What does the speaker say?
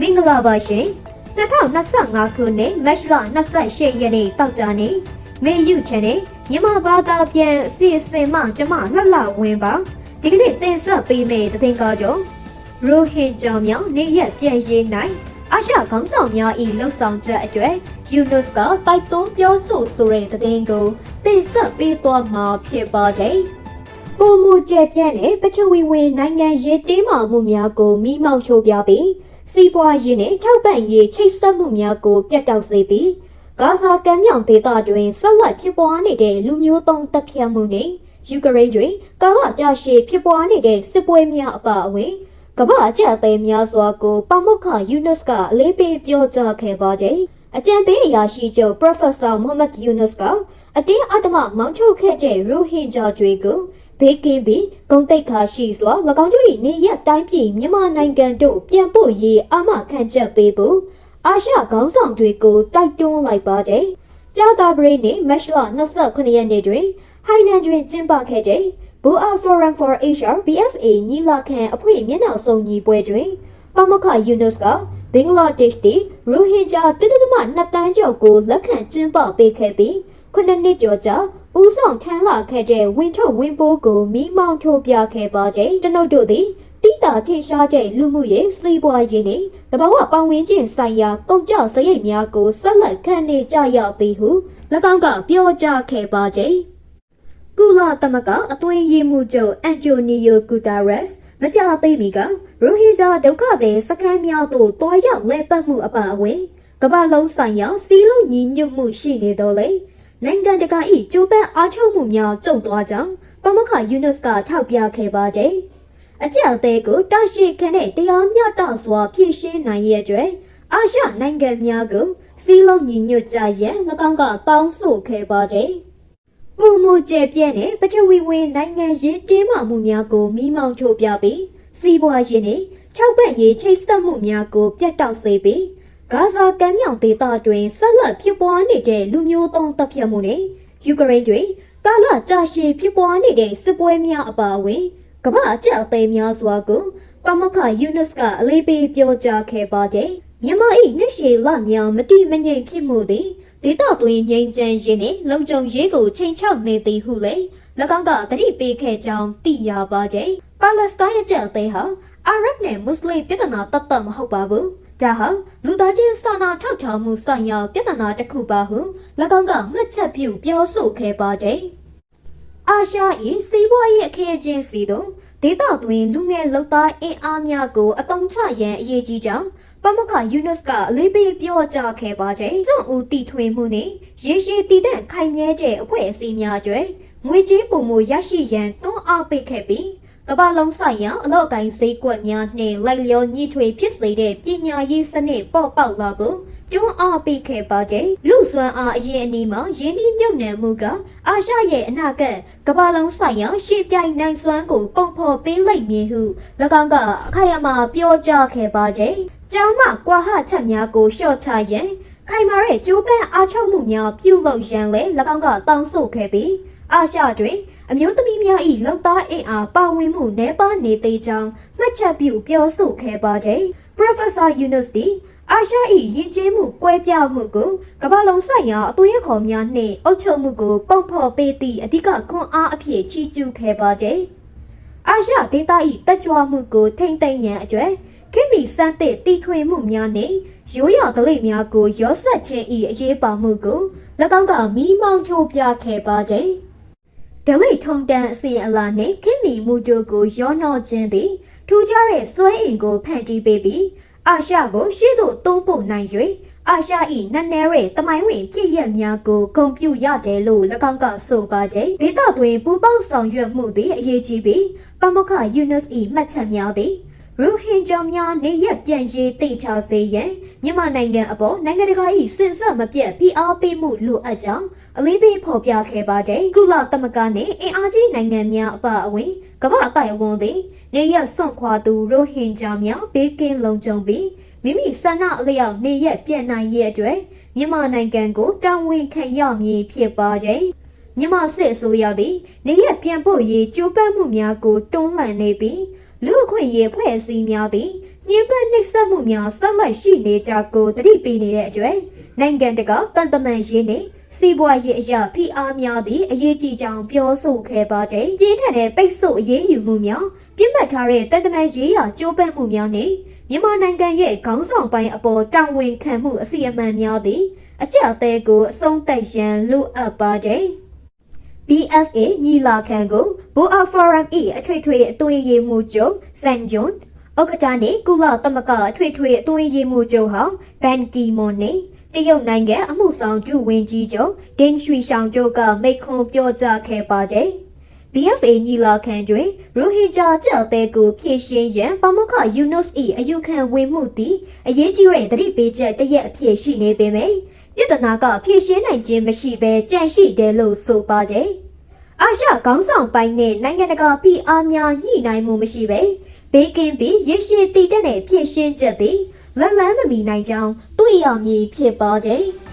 မင်္ဂလာပါရှင်2025ခုနှစ်မတ်လ28ရက်နေ့တောက်ကြနေ့မေယူချန်နယ်မြန်မာဘာသာပြန်အစီအစဉ်မှကျမလှလှဝင်းပါဒီကနေ့တင်ဆက်ပေးမယ့်သတင်းကားကြောင့်ရိုဟင်ဂျာများနေရက်ပြန်ရေးနိုင်အာရှခေါင်းဆောင်များ၏လှုပ်ဆောင်ချက်အကျွဲယူနွတ်ကတိုက်တွန်းပြောဆိုဆိုတဲ့သတင်းကိုတင်ဆက်ပေးသွားမှာဖြစ်ပါတယ်။ပုံမူကျပြန့်တဲ့ပထဝီဝင်နိုင်ငံရေးတင်းမာမှုများကိုမိမောင်းချိုးပြပြီး စီးပွားရေးနဲ့ထောက်ပံ့ရေးချိတ်ဆက်မှုများကိုပြတ်တောက်စေပြီးဂါဇာကမ်းမြောင်ဒေသတွင်ဆက်လက်ဖြစ်ပွားနေတဲ့လူမျိုးတုံးတပ်ဖြတ်မှုနဲ့ယူကရိန်းတွင်ကာလကြာရှည်ဖြစ်ပွားနေတဲ့စစ်ပွဲများအပါအဝင်ကမ္ဘာအကျပ်အသေးများစွာကိုပမုခယူနက်စ်ကအလေးပေးပြောကြားခဲ့ပါတယ်။အကြံပေးအရာရှိချုပ် Professor Mohammed Yunus ကအတင်းအဓမ္မမောင်းထုတ်ခဲ့တဲ့ရိုဟင်ဂျာတွေကို ဘေးကင်းပြီးဂုံတိတ်ခါရှိစွာ၎င်းတို့၏နေရက်တိုင်းပြည်မြန်မာနိုင်ငံတို့ပြန်ပို့ရေးအာမခံချက်ပေးဖို့အာရှခေါင်းဆောင်တွေကိုတိုက်တွန်းလိုက်ပါတယ်။ကြာတာပရိနေမက်လ29ရက်နေ့တွင်ဟိုင်နန်တွင်ကျင်းပခဲ့တဲ့ Bua Forum for Asia BFA ညီလာခံအဖွဲ့မျက်နှာစုံညီပွဲတွင်ပမခယူနုစ်ကဘင်္ဂလားဒေ့ရှ်တီရိုဟင်ဂျာတိတိတမနှစ်တန်းကျော်ကိုလက်ခံကျင်းပပေးခဲ့ပြီးခုနှစ်နှစ်ကျော်ကြာ ဦးဆောင်ထမ်းလာခဲ့တဲ့ဝင်းထုတ်ဝင်းပိုးကိုမိမောင်းထိုးပြခဲ့ပါကြ။ကျွန်ုပ်တို့သည်တိတာထင်ရှားတဲ့လူမှုရေးစီးပွားရေးနဲ့တဘာဝပတ်ဝန်းကျင်ဆိုင်ရာကုန်ကျစရိတ်များကိုဆက်လက်ခံနေကြရသည်ဟု၎င်းကပြောကြားခဲ့ပါကြ။ကုလသမဂ္ဂအသွင်ရေးမှုချုပ်အန်တိုနီယိုဂူတာရက်စ်မကြသေးမီကရိုဟင်ဂျာဒုက္ခသည်စခန်းများသို့တွားရောက်လဲပတ်မှုအပါအဝင်ကမ္ဘာလုံးဆိုင်ရာစီးလုံးညီညွတ်မှုရှိနေတော့လေ နိုင်ငံတကာ၏ကြိုးပမ်းအားထုတ်မှုများကျုံသွားကြောင်းပမခယူနက်စ်ကထောက်ပြခဲ့ပါတယ်အကြအသေးကိုတာရှိခံတဲ့တရားမျှတစွာဖြည့်ရှင်းနိုင်ရဲ့အတွက်အာရှနိုင်ငံများကိုစီးလုံးညီညွတ်ကြရန်၎င်းကတောင်းဆိုခဲ့ပါတယ်ပုံမူကျပြည့်တဲ့ပထဝီဝင်နိုင်ငံရေးတင်းမာမှုများကိုမိမောင်းချိုးပြပြီးစီးပွားရေးနဲ့၆ပတ်ရေးချိတ်ဆက်မှုများကိုပြတ်တောက်စေပြီး ဂါဇာကမ်းမြောင်ဒေသတွင်ဆက်လက်ဖြစ်ပွားနေတဲ့လူမျိုးတုံးတပ်ဖြတ်မှုနဲ့ယူကရိန်းတွင်ကာလကြာရှည်ဖြစ်ပွားနေတဲ့စစ်ပွဲများအပါအဝင်ကမ္ဘာအကျပ်အသေးများစွာကိုပမခယူနက်စ်ကအလေးပေးပြောကြားခဲ့ပါတယ်မြန်မာ၏နှစ်ရှည်လများမတိမငြိမ်ဖြစ်မှုသည်ဒေသတွင်ငြိမ်းချမ်းရေးနှင့်လုံခြုံရေးကိုချိန်ချောက်နေသည်ဟုလည်း၎င်းကသတိပေးခဲ့ကြောင်းသိရပါကြ။ပါလက်စတိုင်းအကြအသေးဟာအာရဗ်နဲ့မွတ်စလင်ပြည်ထနာတတ်တမဟုတ်ပါဘူး။ ဒါဟာလူသားချင်းစာနာထောက်ထားမှုဆိုင်ရာပြည်ထနာတစ်ခုပါဟု၎င်းကမှတ်ချက်ပြုပြောဆိုခဲ့ပါကြ။အာရှ၏စီးပွားရေးအခင်းအကျင်းစီတို့ဒေသတွင်လူငယ်လောက်သားအင်အားများကိုအတုံးချရန်အရေးကြီးကြောင်းပမခယူနက်စ်ကအလေးပေးပြောကြားခဲ့ပါတဲ့စွန့်ဦးတီထွေမှုနဲ့ရေရှည်တည်တဲ့ခိုင်မြဲတဲ့အဖွဲ့အစည်းများကျွဲငွေကြေးပုံမှုရရှိရန်တွန်းအားပေးခဲ့ပြီး ကမ္ဘာလုံးဆိုင်ရာအလောက်ကိုင်းဈေးကွက်များနှင့်လိုက်လျောညီထွေဖြစ်စေတဲ့ပညာရေးစနစ်ပေါ်ပေါက်လာဖို့တွန်းအားပေးခဲ့ပါတဲ့လူစွမ်းအားအရင်အနည်းမှာရင်းနှီးမြုပ်နှံမှုကအာရှရဲ့အနာဂတ်ကမ္ဘာလုံးဆိုင်ရာရှေ့ပြိုင်နိုင်စွမ်းကိုပုံဖော်ပေးလိုက်မည်ဟု၎င်းကအခိုင်အမာပြောကြားခဲ့ပါတဲ့ကျောင်းမှကွာဟချက်များကိုလျှော့ချရန်ခိုင်မာတဲ့ကျိုးပန်းအားထုတ်မှုများပြုလုပ်ရန်လည်း၎င်းကတောင်းဆိုခဲ့ပြီး အာရှတွင်အမျိုးသမီးများ၏လောက်သားအင်အားပါဝင်မှုနည်းပါးနေသေးကြောင်းမှတ်ချက်ပြုပြောဆိုခဲ့ပါတဲ့ Professor Yunus သည်အာရှ၏ယဉ်ကျေးမှုကွဲပြားမှုကိုကမ္ဘာလုံးဆိုင်ရာအသွေးခေါ်များနှင့်အုပ်ချုပ်မှုကိုပုံဖော်ပေးသည့်အဓိကခွန်အားအဖြစ်ချီးကျူးခဲ့ပါတဲ့အာရှဒေသ၏တက်ကြွမှုကိုထိမ့်သိမ်းရန်အတွက်ခင်မီစမ်းသည့်တီထွင်မှုများနှင့်ရိုးရာဒလိများကိုရောဆက်ခြင်း၏အရေးပါမှုကို၎င်းကမိမောင်းချိုးပြခဲ့ပါတဲ့ ဒလိထုံတန်အစီအလာနှင့်ခင်မီမှုတို့ကိုရောနှောခြင်းသည်ထူးခြားတဲ့စွဲအင်ကိုဖန်တီးပေးပြီးအာရှကိုရှေ့သို့သုံးပို့နိုင်၍အာရှ၏နက်နဲရဲ့တမိုင်းဝင်ပြည့်ရက်များကိုဂုံပြူရတယ်လို့၎င်းကဆိုပါကြ။ဒေသတွင်ပူးပေါင်းဆောင်ရွက်မှုသည်အရေးကြီးပြီးပမခယူနက်စ်၏မှတ်ချက်များသည်ရိုဟင်ဂျာများနေရက်ပြန်ရေးတိတ်ချစေရန်မြန်မာနိုင်ငံအပေါ်နိုင်ငံတကာ၏စင်ဆက်မပြတ်ဖိအားပေးမှုလိုအပ်ကြောင်း အလေးပေးဖော်ပြခဲ့ပါတဲ့ကုလသမဂ္ဂနှင့်အင်အားကြီးနိုင်ငံများအပါအဝင်ကမ္ဘာအတိုင်အဝန်သည်နေရက်ဆွန့်ခွာသူရိုဟင်ဂျာများဘေးကင်းလုံခြုံပြီးမိမိဆန္ဒအလျောက်နေရက်ပြန်နိုင်ရဲ့အတွက်မြန်မာနိုင်ငံကိုတာဝန်ခံရမည်ဖြစ်ပါတဲ့မြန်မာစစ်အစိုးရသည်နေရက်ပြန်ဖို့ရေးကြိုးပမ်းမှုများကိုတွန်းလှန်နေပြီးလူ့အခွင့်အရေးဖွဲ့အစည်းများသည်ညှဉ်းပန်းနှိပ်စက်မှုများဆက်လက်ရှိနေကြကိုတတိပေးနေတဲ့အတွက်နိုင်ငံတကာတန်တမန်ရေးနဲ့ စီးပွားရေးအရာဖိအားများသည့်အရေးကြီးကြောင်းပြောဆိုခဲ့ပါတဲ့ပြင်းထန်တဲ့ပိတ်ဆို့အရေးယူမှုများပြစ်မှတ်ထားတဲ့တန်တမန်ရေးရာကြိုးပမ်းမှုများနဲ့မြန်မာနိုင်ငံရဲ့ခေါင်းဆောင်ပိုင်းအပေါ်တာဝန်ခံမှုအစီအမံများသည့်အကြအသေးကိုအဆုံးသတ်ရန်လိုအပ်ပါတယ် BFA ညီလာခံကိုဘူအာဖော်ရမ်၏အထွေထွေအသွင်ရေးမှုချုပ်ဆန်ဂျွန်ဥက္ကဋ္ဌနှင့်ကုလသမဂ္ဂအထွေထွေအသွင်ရေးမှုချုပ်ဟောင်းဘန်ကီမွန်နှင့် တရုတ်နိုင်ငံအမှုဆောင်ကျဝင်ကြီးချုပ်ဒင်းရွှီရှောင်ချုပ်ကမိန့်ခွန်းပြောကြားခဲ့ပါသည် BFA ညီလာခံတွင်ရိုဟင်ဂျာကြောက်တဲ့ကိုဖြည့်ရှင်းရန်ပမခယူနုစ်၏အယူခံဝင်မှုသည်အရေးကြီးတဲ့သတိပေးချက်တစ်ရက်အဖြစ်ရှိနေပေမယ့်ပြဿနာကဖြည့်ရှင်းနိုင်ခြင်းမရှိဘဲကြန့်ရှိတယ်လို့ဆိုပါကြ။အာရှခေါင်းဆောင်ပိုင်းနဲ့နိုင်ငံတကာပြည်အားများညှိနှိုင်းမှုမရှိပဲဘေးကင်းပြီးရရှိတည်တဲ့ဖြည့်ရှင်းချက်သည် လက်လန်းမမီနိုင်ကြောင်းတွေ့ရမည်ဖြစ်ပါကြ။